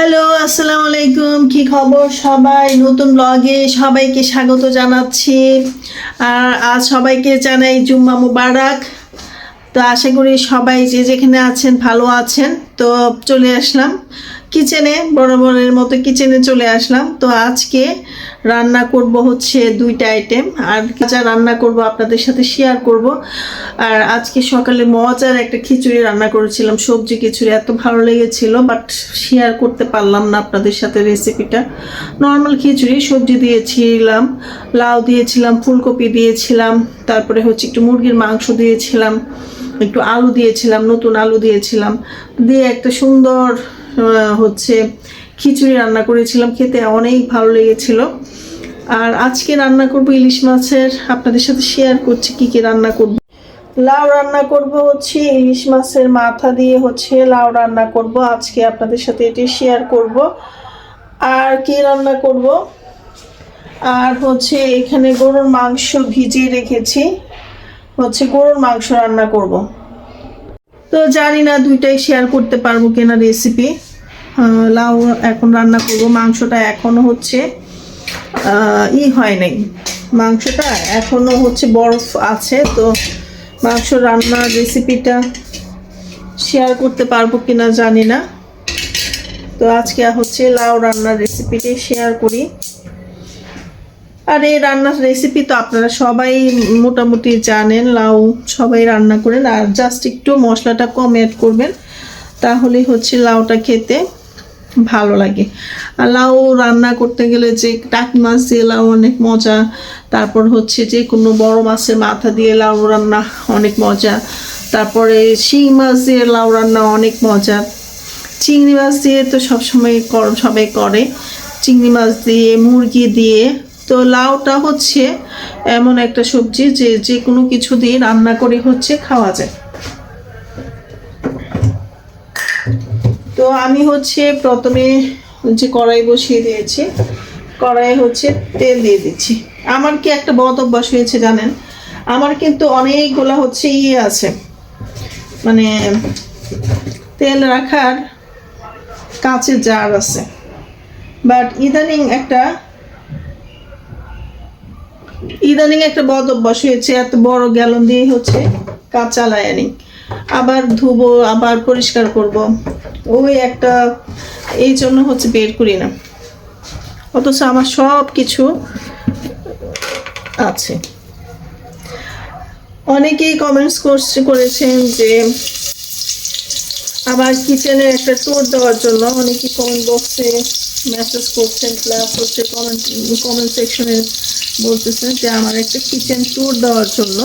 Hello, আসসালামু আলাইকুম। কি খবর সবাই? নতুন ব্লগে সবাইকে স্বাগত জানাচ্ছি। আর আজ সবাইকে জানাই জুম্মা মুবারক। তো আশা করি সবাই যে যেখানে আছেন, ভালো আছেন। তো চলে আসলাম। কিচেনে, বরাবরের মতো কিচেনে চলে আসলাম। তো আজকে রান্না করব হচ্ছে দুইটা আইটেম আর যা রান্না করব আপনাদের সাথে শেয়ার করব। আর আজকে সকালে মজার একটা খিচুড়ি রান্না করেছিলাম, সবজি খিচুড়ি, এত ভালো লেগেছিল বাট শেয়ার করতে পারলাম না আপনাদের সাথে রেসিপিটা নর্মাল খিচুড়ি, সবজি দিয়েছিলাম, লাউ দিয়েছিলাম, ফুলকপি দিয়েছিলাম, তারপরে হচ্ছে একটু মুরগির মাংস দিয়েছিলাম, একটু আলু দিয়েছিলাম, নতুন আলু দিয়েছিলাম। দিয়ে একটা সুন্দর হচ্ছে খিচুড়ি রান্না করেছিলাম, খেতে অনেক ভালো লেগেছিল। আর আজকে রান্না করব ইলিশ মাছের, আপনাদের সাথে শেয়ার করছি কি কি রান্না করব। লাউ রান্না করব হচ্ছে, ইলিশ মাছের মাথা দিয়ে হচ্ছে লাউ রান্না করব, আজকে আপনাদের সাথে এটি শেয়ার করব। আর কি রান্না করব? আর হচ্ছে এখানে গরুর মাংস ভিজিয়ে রেখেছি, হচ্ছে গরুর মাংস রান্না করব। তো জানি না দুইটাই শেয়ার করতে পারব কিনা রেসিপি লাউ এখন রান্না করব। মাংসটা এখনও হচ্ছে ই হয় নাই। মাংসটা এখনও হচ্ছে বরফ আছে, তো মাংস রান্নার রেসিপিটা শেয়ার করতে পারব কিনা জানি না। তো আজকে হচ্ছে লাউ রান্নার রেসিপিটাই শেয়ার করি। আর এই রান্নার রেসিপি তো আপনারা সবাই মোটামুটি জানেন, লাউ সবাই রান্না করেন। আর জাস্ট একটু মশলাটা কম অ্যাড করবেন, তাহলেই হচ্ছে লাউটা খেতে ভালো লাগে। আর লাউ রান্না করতে গেলে যে টাকি মাছ দিয়ে লাউ অনেক মজা, তারপর হচ্ছে যে কোনো বড় মাছের মাথা দিয়ে লাউ রান্না অনেক মজা, তারপরে শিং মাছ দিয়ে লাউ রান্না অনেক মজা। চিংড়ি মাছ দিয়ে তো সবসময় সবাই করে। চিংড়ি মাছ দিয়ে, মুরগি দিয়ে তো লাউটা হচ্ছে এমন একটা সবজি যে যে কোনো কিছু দিয়ে রান্না করে হচ্ছে খাওয়া যায়। তো আমি হচ্ছে প্রথমে যে কড়াই বসিয়ে দিয়েছি কড়াই হচ্ছে তেল দিয়ে দিচ্ছি। আমার কি একটা বদ অভ্যাস হয়েছে জানেন? আমার কিন্তু অনেকগুলা হচ্ছে ইয়ে আছে। মানে তেল রাখার কাঁচের জার আছে। বাট ইদানিং একটা ইদানিং একটা বদ অভ্যাস হয়েছে, এত বড় গ্যালন দিয়ে হচ্ছে কাজ চালায় আবার ধুবো, আবার পরিষ্কার করব। ওই একটা, এই জন্য হচ্ছে বের করি না। অথচ আমার সব কিছু আছে। অনেকেই কমেন্টস করছে, করেছেন যে আবার কিচেনে একটা ট্যুর দেওয়ার জন্য অনেকে কমেন্ট বক্সে মেসেজ করছেন প্লাস হচ্ছে কমেন্ট কমেন্ট সেকশনে বলতেছেন যে আমার একটা কিচেন ট্যুর দেওয়ার জন্য।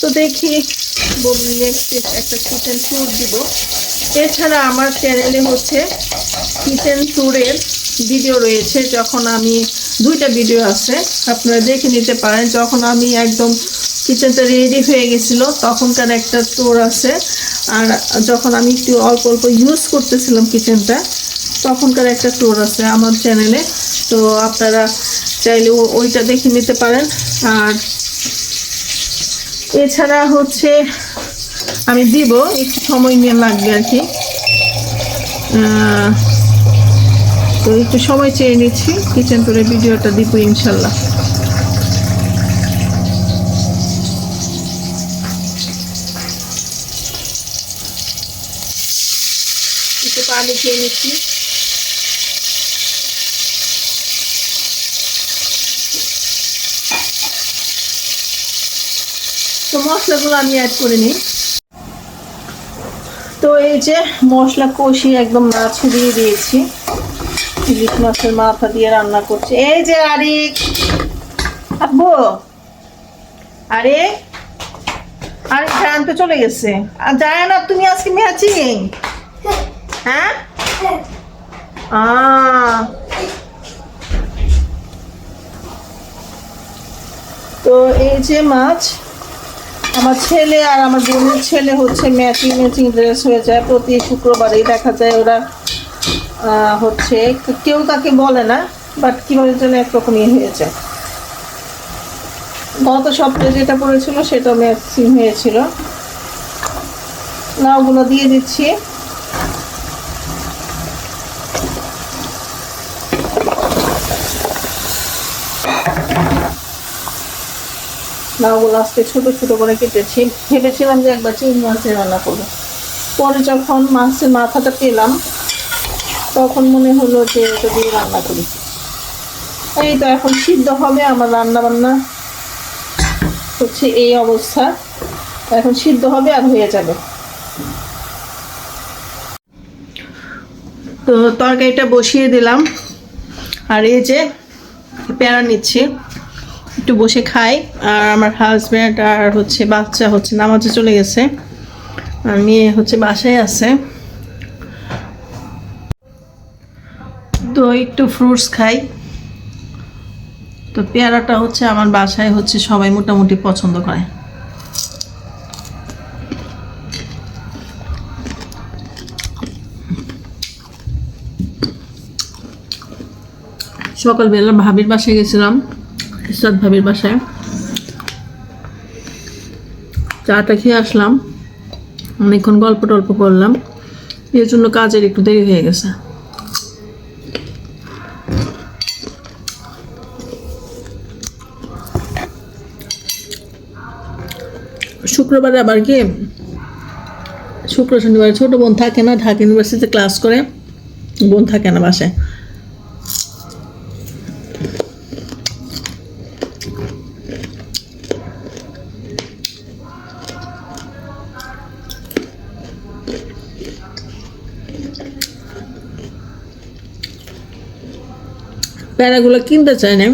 তো দেখি নেক্সট একটা কিচেন ট্যুর দিব। এছাড়া আমার চ্যানেলে হচ্ছে কিচেন ট্যুরের ভিডিও রয়েছে, যখন আমি দুইটা ভিডিও আছে, আপনারা দেখে নিতে পারেন। যখন আমি একদম কিচেনটা রেডি হয়ে গেছিল, তখনকার একটা ট্যুর আছে। আর যখন আমি একটু অল্প অল্প ইউজ করতেছিলাম কিচেনটা তখনকার একটা ট্যুর আছে আমার চ্যানেলে তো আপনারা চাইলে ওইটা দেখে নিতে পারেন। আর এছাড়া হচ্ছে আমি দিব, একটু সময় নিয়ে লাগবে আর কি। তো একটু সময় চেয়ে নিচ্ছি কিচেন টুরের ভিডিওটা দিব ইনশাল্লাহ। একটু পানি খেয়ে নিচ্ছি। তো মশলাগুলো আমি অ্যাড করে নিই। তো এই যে মশলা কষিয়ে একদম মাছ দিয়ে দিয়েছি। ইলিশ মাছের মাথা দিয়ে রান্না করছি। এই যে আরেক! আব্বু! আরে আরে ফ্যান তো চলে গেছে। আর যায় না তুমি আজকে ম্যাচিং? হ্যাঁ? তো এই যে মাছ আমার ছেলে আর আমার বোনের ছেলে হচ্ছে ম্যাচিং ম্যাচিং ড্রেস হয়ে যায়। প্রতি শুক্রবারেই দেখা যায় ওরা হচ্ছে, কেউ তাকে বলে না বাট কীভাবে যেন একরকমই হয়ে যায়। গত সপ্তাহে যেটা পড়েছিল সেটা ম্যাচিং হয়েছিল। ওগুলো দিয়ে দিচ্ছি। লাউগুলো আজকে ছোটো ছোটো করে কেটেছি ভেবেছিলাম যে একবার চিংড়ি মাছের রান্না করব। পরে যখন মাছের মাথাটা পেলাম, তখন মনে হলো যে এটা দিয়ে রান্না করি। এই তো এখন সিদ্ধ হবে, আমার রান্না বান্না হচ্ছে এই অবস্থা। এখন সিদ্ধ হবে আর হয়ে যাবে। তো তরকারিটা বসিয়ে দিলাম। আর এই যে প্যারা নিচ্ছি। একটু বসে খাই। আর আমার হাজব্যান্ড আর হচ্ছে বাচ্চা হচ্ছে নামাজে চলে গেছে। আর মেয়ে হচ্ছে বাসায় আছে। তো একটু ফ্রুটস খাই। তো পেয়ারাটা হচ্ছে আমার বাসায় হচ্ছে সবাই মোটামুটি পছন্দ করে। সকালবেলা ভাবির বাসায় গেছিলাম। ইসরাত ভাবির বাসায়। চাটা খেয়ে আসলাম। অনেকক্ষণ গল্প টল্প করলাম। এর জন্য কাজের একটু দেরি হয়ে গেছে। শুক্রবারে আবার কি শুক্র শনিবার ছোট বোন থাকে না, ঢাকা ইউনিভার্সিটিতে ক্লাস করে। বোন থাকে না বাসায়। প্যারাগুলো কিনতে চাই না।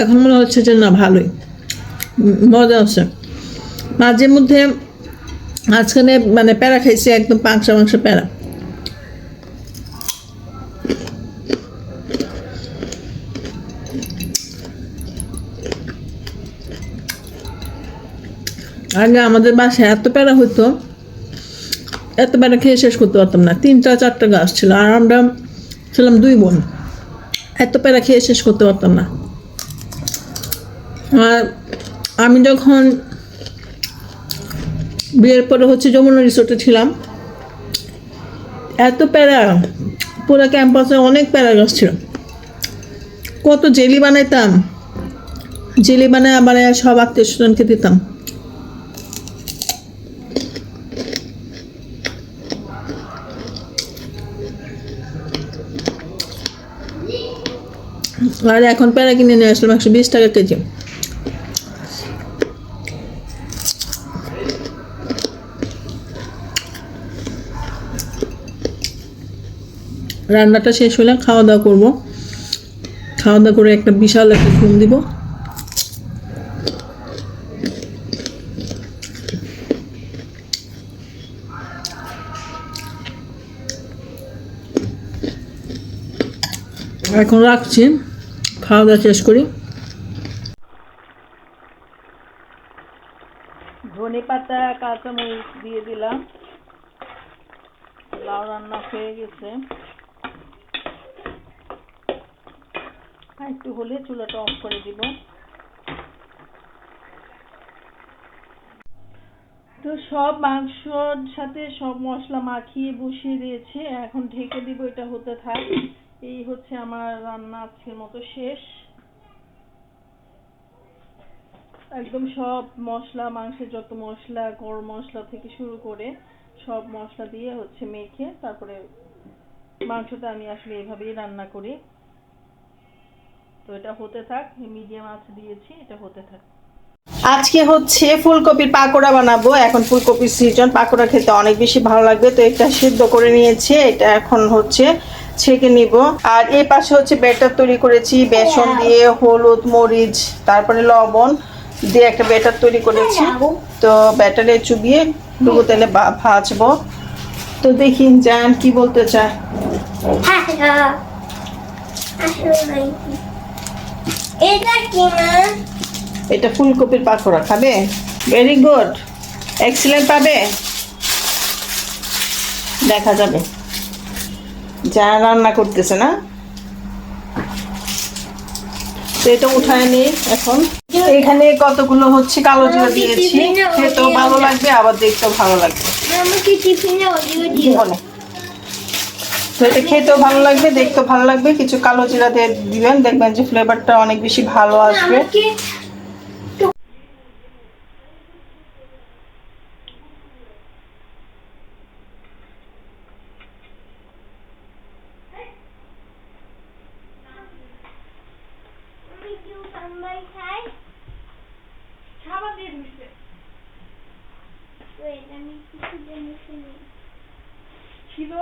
এখন মনে হচ্ছে যে না, ভালোই। মজা আছে মাঝে মধ্যে মাঝখানে মানে প্যারা খাইছি, একদম পাংসা মাংস প্যারা। আগে আমাদের বাসায় এত প্যারা হতো এত প্যারা খেয়ে শেষ করতে পারতাম না। তিনটা চারটা গাছ ছিল, আর আমরা ছিলাম দুই বোন। এত প্যারা খেয়ে শেষ করতে পারতাম না। আর আমি যখন বিয়ের পরে হচ্ছে যমুনা রিসোর্টে ছিলাম, এত প্যারা, পুরো ক্যাম্পাসে অনেক প্যারা গাছ ছিল। কত জেলি বানাইতাম, জেলি বানায় বানায় সব আত্মীয় স্বজনকে দিতাম। আর এখন প্যারা কিনে নিয়ে আসলাম একশো বিশ টাকা কেজি। রান্নাটা শেষ হলে খাওয়া দাওয়া করব। খাওয়া দাওয়া করে একটা বিশাল একটা ঘুম দিব। এখন রাখছি। খাওয়া দাওয়া শেষ করি। ধনে পাতা, কাঁচামরিচ দিয়ে দিলাম। লাউ রান্না হয়ে গেছে। একটু হলে চুলাটা অফ করে দিব। তো সব মাংসর সাথে সব মশলা মাখিয়ে বসিয়ে দিয়েছে। এখন ঢেকে দিব, এটা হতে থাক। এই হচ্ছে আমার রান্না আজকের মতো শেষ। একদম সব মশলা, মাংসের যত মশলা, গরম মশলা থেকে শুরু করে সব মশলা দিয়ে হচ্ছে মেখে তারপরে মাংসটা আমি আসলে এভাবেই রান্না করি। তো এটা হতে থাক, মিডিয়াম আঁচ দিয়েছি, এটা হতে থাক। আজকে হচ্ছে ফুলকপির পাকোড়া বানাবো। এখন ফুলকপির সিজন পাকোড়া খেতে অনেক বেশি ভালো লাগবে। তো এটা সিদ্ধ করে নিয়েছি। এটা এখন হচ্ছে ছেঁকে নিব। আর এই পাশে হচ্ছে ব্যাটার তৈরি করেছি বেসন দিয়ে হলুদ মরিচ তারপরে লবণ দিয়ে একটা ব্যাটার তৈরি করেছি। তো ব্যাটারে চুবিয়ে ডুবো তেলে ভাজবো। তো দেখি জান কি বলতে চায়। এটা এটা ফুলকপির পাকোড়া খাবে? ভেরি গুড এক্সিলেন্ট পাবে? দেখা যাবে। যা রান্না করতেছে না? তো এটা উঠায় নিই এখন। এখানে কতগুলো হচ্ছে কালো জিরা দিয়েছি। খেতেও ভালো লাগবে আবার দেখতেও ভালো লাগবে। তো এটা খেতেও ভালো লাগবে দেখতেও ভালো লাগবে। কিছু কালো জিরা দিয়ে দিবেন দেখবেন যে ফ্লেভারটা অনেক বেশি ভালো আসবে। আসেনি ছিল